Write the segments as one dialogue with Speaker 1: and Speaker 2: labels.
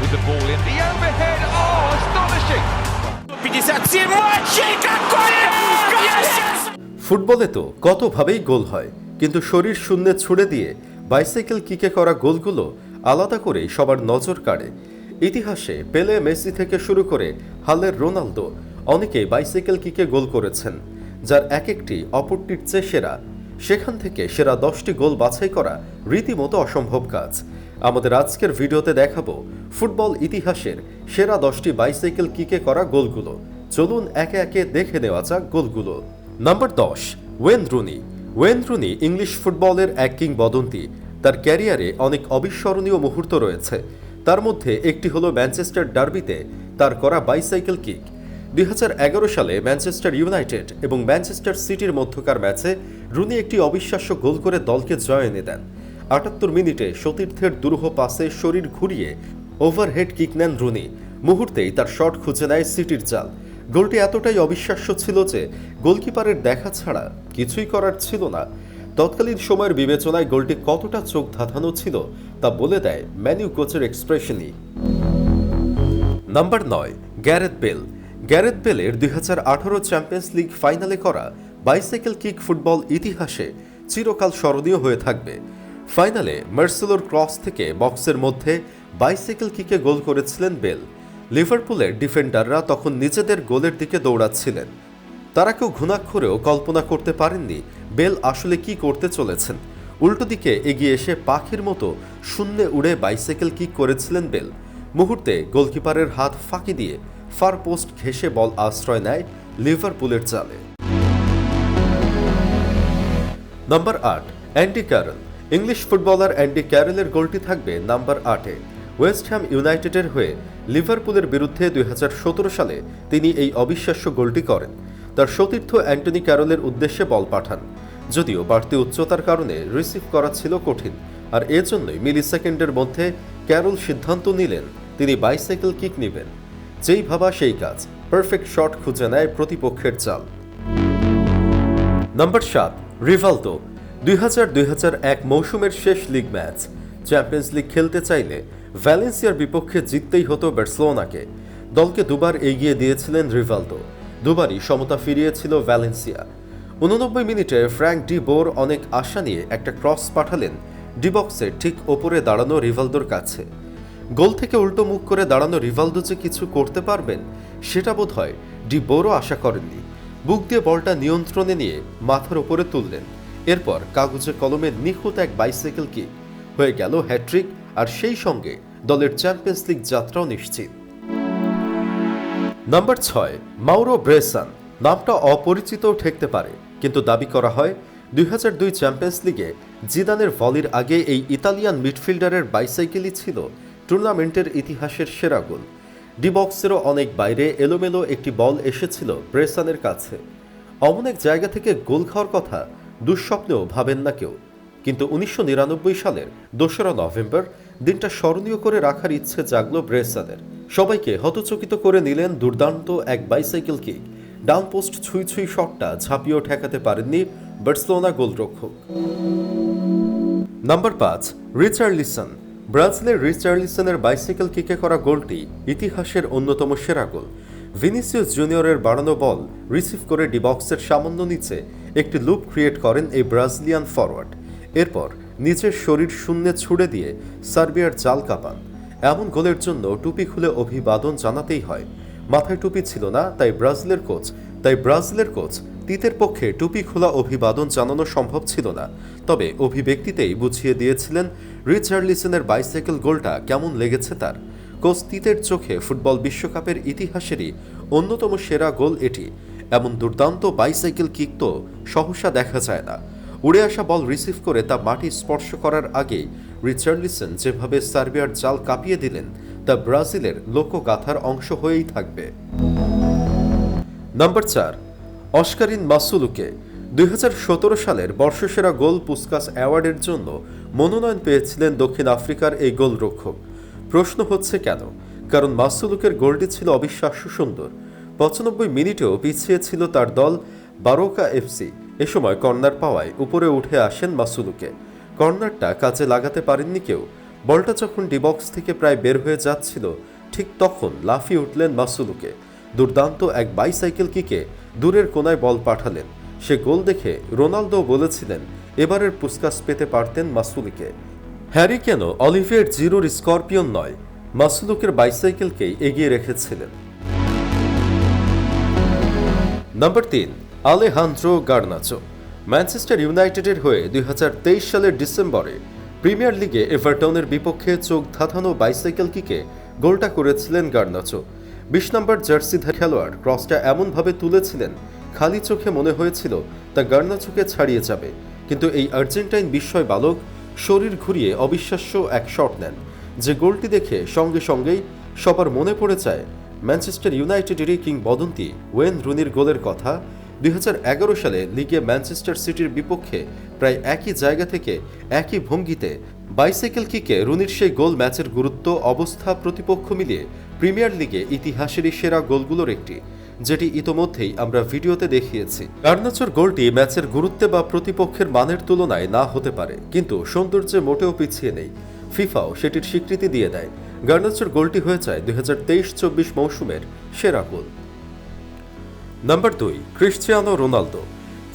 Speaker 1: with the ball in. The overhead, oh, astonishing!
Speaker 2: ফুটবলে তো কতভাবেই গোল হয় কিন্তু শরীর শূন্যে ছুড়ে দিয়ে বাইসাইকেল কিকে করা গোলগুলো আলাদা করেই সবার নজর কাড়ে ইতিহাসে পেলে মেসি থেকে শুরু করে হালের রোনালদো অনেকেই বাইসাইকেল কিকে গোল করেছেন যার এক একটি অপরটির চেয়ে সেরা সেখান থেকে সেরা দশটি গোল বাছাই করা রীতিমতো অসম্ভব কাজ আমাদের আজকের ভিডিওতে দেখাবো ফুটবল ইতিহাসের সেরা দশটি বাইসাইকেল কিকে করা গোলগুলো। চলুন একে একে দেখে নেওয়া যাক গোলগুলো। নাম্বার দশ, Wayne Rooney. Wayne Rooney English ফুটবলের এক কিংবদন্তি। তার ক্যারিয়ারে অনেক অবিস্মরণীয় মুহূর্ত রয়েছে। তার মধ্যে একটি হলো ম্যানচেস্টার ডার্বিতে তার করা বাইসাইকেল কিক। দুই হাজার এগারো সালে ম্যানচেস্টার ইউনাইটেড এবং ম্যানচেস্টার সিটির মধ্যকার ম্যাচে রুনি একটি অবিশ্বাস্য গোল করে দলকে জয় এনে দেন। আটাত্তর মিনিটে সতীর্থের দুরূহ পাসে শরীর ঘুরিয়ে ওভারহেড কিক নেন রুনি। মুহূর্তেই তার শট খুঁজে নেয় সিটির জাল গোলটি এতটাই অবিশ্বাস্য ছিল যে গোলকিপারের দেখা ছাড়া কিছুই করার ছিল না। তৎকালীন সময়ের বিবেচনায় গোলটি কতটা চোখ ধাঁধানো ছিল তা বলে দেয় ম্যানিউ কোচের এক্সপ্রেশনই। নাম্বার নয়, গ্যারেথ বেল। গ্যারেথ বেলের দুই হাজার আঠারো চ্যাম্পিয়ন্স লিগ ফাইনালে করা বাইসাইকেল কিক ফুটবল ইতিহাসে চিরকাল স্মরণীয় হয়ে থাকবে। ফাইনালে মার্সেলোর ক্রস থেকে বক্সের মধ্যে বাইসাইকেল কিকে গোল করেছিলেন বেল। লিভারপুলের ডিফেন্ডাররা তখন নিজেদের গোলের দিকে দৌড়াচ্ছিলেন। তারা কেউ ঘুণাক্ষরেও কল্পনা করতে পারেননি বেল আসলে কি করতে চলেছেন। উল্টো দিকে এগিয়ে এসে পাখির মতো শূন্যে উড়ে বাইসাইকেল কিক করেছিলেন বেল। মুহূর্তে গোলকিপারের হাত ফাঁকি দিয়ে ফার পোস্ট ঘেঁষে বল আশ্রয় নেয় লিভারপুলের চালে। নাম্বার আট Andy Carroll English footballer Andy ক্যারলের গোলটি থাকবে নাম্বার আটে। ওয়েস্ট হ্যাম ইউনাইটেডের হয়ে লিভারপুলের বিরুদ্ধে দুই সালে তিনি এই অবিশ্বাস্য গোলটি করেন। তার সতীর্থ অ্যান্টনি ক্যারলের উদ্দেশ্যে বল পাঠান, যদিও বাড়তি উচ্চতার কারণে রিসিভ করা ছিল কঠিন, আর এজন্যই মিলি সেকেন্ডের মধ্যে ক্যারল সিদ্ধান্ত নিলেন, তিনি বাইসাইকেল কিক নেবেন। যেই ভাবা সেই কাজ, পারফেক্ট শট খুঁজে নেয় প্রতিপক্ষের চাল। নাম্বার সাত, রিভালদো। দুই হাজার দুই হাজার এক মৌসুমের শেষ লিগ ম্যাচ চ্যাম্পিয়ন্স লিগ খেলতে চাইলে ভ্যালেন্সিয়ার বিপক্ষে জিততেই হতো বার্সেলোনাকে দলকে দুবার এগিয়ে দিয়েছিলেন রিভালদো দুবারই সমতা ফিরিয়েছিল ভ্যালেন্সিয়া উননব্বই মিনিটে ফ্র্যাঙ্ক ডি বোর অনেক আশা নিয়ে একটা ক্রস পাঠালেন ডিবক্সের ঠিক ওপরে দাঁড়ানো রিভালদোর কাছে। গোল থেকে উল্টো মুখ করে দাঁড়ানো রিভালদো যে কিছু করতে পারবেন, সেটা বোধ হয় ডি বোরও আশা করেননি। বুক দিয়ে বলটা নিয়ন্ত্রণে নিয়ে মাথার ওপরে তুললেন। এরপর কাগজে কলমে নিখুঁত এক বাইসাইকেল কিক হয়ে গেল হ্যাট্রিক আর সেই সঙ্গে দলের চ্যাম্পিয়ন্স লিগ যাত্রাও নিশ্চিত। নাম্বার ছয় মাউরো ব্রেসান নামটা অপরিচিত ঠেকতে পারে, কিন্তু দাবি করা হয় দুই হাজার দুই চ্যাম্পিয়ন্স লিগে জিদানের ভলির আগে এই ইতালিয়ান মিডফিল্ডারের বাইসাইকেলই ছিল টুর্নামেন্টের ইতিহাসের সেরা গোল। ডিবক্সেরও অনেক বাইরে এলোমেলো একটি বল এসেছিল ব্রেসানের কাছে। অমন এক জায়গা থেকে গোল খাওয়ার কথা দুঃস্বপ্নেও ভাবেন না কেউ। কিন্তু উনিশশো নিরানব্বই সালের দোসরা নভেম্বর দিনটা স্মরণীয় করে রাখার ইচ্ছে জাগলো ব্রেসানের সবাইকে হতচকিত করে নিলেন দুর্দান্ত এক বাইসাইকেল কিক। ডাউন পোস্ট ছুঁই ছুঁই শটটা ঝাঁপিয়েও ঠেকাতে পারেননি বার্সেলোনা গোলরক্ষক। নাম্বার পাঁচ, রিচার্লিসন। ব্রাজিলের রিচার্লিসনের বাইসাইকেল কিকে করা গোলটি ইতিহাসের অন্যতম সেরা গোল। ভিনিসিয়াস জুনিয়রের বাড়ানো বল রিসিভ করে ডিবক্সের সামান্য নিচে একটি লুপ ক্রিয়েট করেন এই ব্রাজিলিয়ান ফরওয়ার্ড এরপর নিজের শরীর শূন্যে ছুড়ে দিয়ে সার্বিয়ার জাল কাঁপান। এমন গোলের জন্য টুপি খুলে অভিবাদন জানাতেই হয়। মাথায় টুপি ছিল না, তাই ব্রাজিলের কোচ, তাই ব্রাজিলের কোচ তিতের পক্ষে টুপি খোলা অভিবাদন জানানো সম্ভব ছিল না। তবে অভিব্যক্তিতেই বুঝিয়ে দিয়েছিলেন রিচার্লিসনের বাইসাইকেল গোলটা কেমন লেগেছে তার। কোচ তিতের চোখে ফুটবল বিশ্বকাপের ইতিহাসেরই অন্যতম সেরা গোল এটি। এমন দুর্দান্ত বাইসাইকেল কিক তো সহসা দেখা যায় না। উড়ে আসা বল রিসিভ করে তা মাটি স্পর্শ করার আগেই রিচার্লিসন যেভাবে সার্বিয়ার জাল কাঁপিয়ে দিলেন, তা ব্রাজিলের লোকগাথার অংশ হয়েই থাকবে। নাম্বার চার, অস্কারিন মাসুলুকে দুই হাজার সতেরো সালের বর্ষসেরা গোল পুস্কাস অ্যাওয়ার্ডের জন্য মনোনয়ন পেয়েছিলেন দক্ষিণ আফ্রিকার এই গোলরক্ষক। প্রশ্ন হচ্ছে কেন? কারণ মাসুলুকের গোলটি ছিল অবিশ্বাস্য সুন্দর। পঁচানব্বই মিনিটেও পিছিয়ে ছিল তার দল বারোকা এফসি এ সময় কর্নার পাওয়ায় উপরে উঠে আসেন মাসুলুকে। কর্নারটা কাজে লাগাতে পারেননি কেউ। বলটা যখন ডিবক্স থেকে প্রায় বের হয়ে যাচ্ছিল, ঠিক তখন লাফিয়ে উঠলেন মাসুলুকে। দুর্দান্ত এক বাইসাইকেল কিকে দূরের কোনায় বল পাঠালেন। সে গোল দেখে রোনালদো বলেছিলেন, এবারের পুস্কাস পেতে পারতেন মাসুলিকে। হ্যারি কেন অলিভিয়ার জিরোর স্করপিয়ন নয়? মাসুলুকের বাইসাইকেলকেই এগিয়ে রেখেছিলেন। নাম্বার তিন, আলেহান্দ্রো গার্নাচো। ম্যানচেস্টার ইউনাইটেডের হয়ে দুই সালের ডিসেম্বরে প্রিমিয়ার লিগে এভারটনের বিপক্ষে চোখ ধাঁধানো বাইসাইকেল কিকে গোলটা করেছিলেন গার্নাচো। বিশ নম্বর জার্সি খেলোয়াড় ক্রসটা এমনভাবে তুলেছিলেন, খালি চোখে মনে হয়েছিল তা গার্নাচোকে ছাড়িয়ে যাবে। কিন্তু এই আর্জেন্টাইন বিস্ময় বালক শরীর ঘুরিয়ে অবিশ্বাস্য এক শট নেন, যে গোলটি দেখে সঙ্গে সঙ্গেই সবার মনে পড়ে যায় ম্যানচেস্টার ইউনাইটেডেরই কিংবদন্তি ওয়েন রুনির গোলের কথা। দুই হাজার এগারো সালে লিগে ম্যানচেস্টার সিটির বিপক্ষে প্রায় একই জায়গা থেকে একই ভঙ্গিতে বাইসাইকেল কিকে রুনির সেই গোল ম্যাচের গুরুত্ব, অবস্থা, প্রতিপক্ষ মিলিয়ে প্রিমিয়ার লিগে ইতিহাসেরই সেরা গোলগুলোর একটি। যেটি ইতোমধ্যেই আমরা ভিডিওতে দেখিয়েছি। গার্নাচোর গোলটি ম্যাচের গুরুত্বে বা প্রতিপক্ষের মানের তুলনায় না হতে পারে, কিন্তু সৌন্দর্যে মোটেও পিছিয়ে নেই। ফিফাও সেটির স্বীকৃতি দিয়ে দেয়। গার্নাচোর গোলটি হয়ে যায় দুই হাজার তেইশ চব্বিশ মৌসুমের সেরা গোল। নাম্বার দুই, ক্রিশ্চিয়ানো রোনালদো।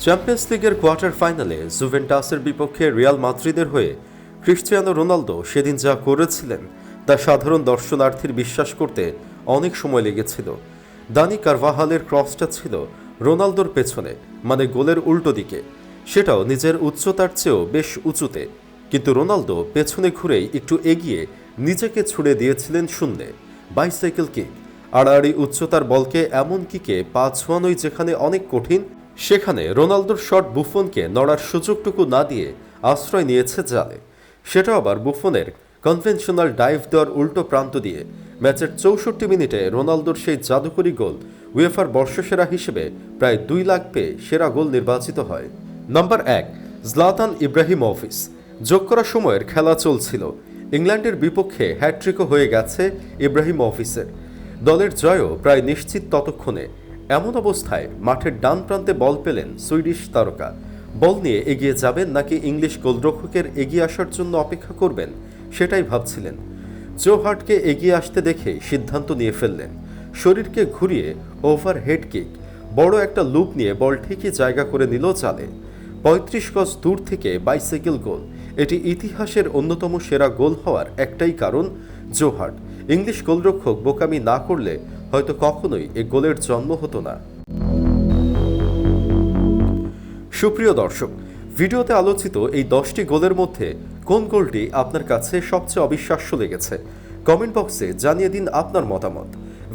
Speaker 2: চ্যাম্পিয়ন্স লিগের কোয়ার্টার ফাইনালে জুভেন্টাসের বিপক্ষে রিয়াল মাদ্রিদের হয়ে ক্রিশ্চিয়ানো রোনালদো সেদিন যা করেছিলেন, তা সাধারণ দর্শনার্থীর বিশ্বাস করতে অনেক সময় লেগেছিল। দানি কারভাহালের ক্রসটা ছিল রোনালদোর পেছনে মানে গোলের উল্টো দিকে। সেটাও নিজের উচ্চতার চেয়েও বেশ উঁচুতে। কিন্তু রোনালদো পেছনে ঘুরেই একটু এগিয়ে নিজেকে ছুড়ে দিয়েছিলেন শূন্যে। Bicycle kick. আড়াআড়ি উচ্চতার বলকে এমন কিকে পা ছোঁয়ানোই যেখানে অনেক কঠিন, সেখানে রোনালদোর শট বুফনকে নড়ার সুযোগটুকু না দিয়ে আশ্রয় নিয়েছে জালে। সেটা আবার বুফনের কনভেনশনাল ডাইভ দেওয়ার উল্টো প্রান্ত দিয়ে ম্যাচের চৌষট্টি মিনিটে রোনালদোর সেই জাদুকরি গোল উয়েফার বর্ষসেরা হিসেবে প্রায় দুই লাখ পেয়ে সেরা গোল নির্বাচিত হয়। নাম্বার এক, জলাতান ইব্রাহিম অফিস যোগ করা সময়ের খেলা চলছিল। ইংল্যান্ডের বিপক্ষে হ্যাট্রিকও হয়ে গেছে ইব্রাহিম অফিসের দলের জয়ও প্রায় নিশ্চিত ততক্ষণে। এমন অবস্থায় মাঠের ডান প্রান্তে বল পেলেন সুইডিশ তারকা। বল নিয়ে এগিয়ে যাবেন নাকি ইংলিশ গোলরক্ষকের এগিয়ে আসার জন্য অপেক্ষা করবেন সেটাই ভাবছিলেন। জো হার্টকে এগিয়ে আসতে দেখে সিদ্ধান্ত নিয়ে ফেললেন। শরীরকে ঘুরিয়ে ওভার হেড কিক, বড় একটা লুপ নিয়ে বল ঠিকই জায়গা করে নিল চালে পঁয়ত্রিশ গজ দূর থেকে বাইসাইকেল গোল, এটি ইতিহাসের অন্যতম সেরা গোল হওয়ার একটাই কারণ জোহার্ট। ইংলিশ গোলরক্ষক বোকামি না করলে হয়তো কখনোই এ গোলের জন্ম হতো না। সুপ্রিয় দর্শক, ভিডিওতে আলোচিত এই দশটি গোলের মধ্যে কোন গোলটি আপনার কাছে সবচেয়ে অবিশ্বাস্য লেগেছে? কমেন্ট বক্সে জানিয়ে দিন আপনার মতামত।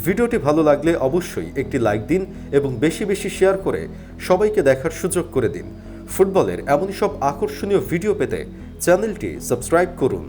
Speaker 2: ভিডিওটি ভালো লাগলে অবশ্যই একটি লাইক দিন এবং বেশি বেশি শেয়ার করে সবাইকে দেখার সুযোগ করে দিন। ফুটবলের এমন সব আকর্ষণীয় ভিডিও পেতে চ্যানেলটি সাবস্ক্রাইব করুন।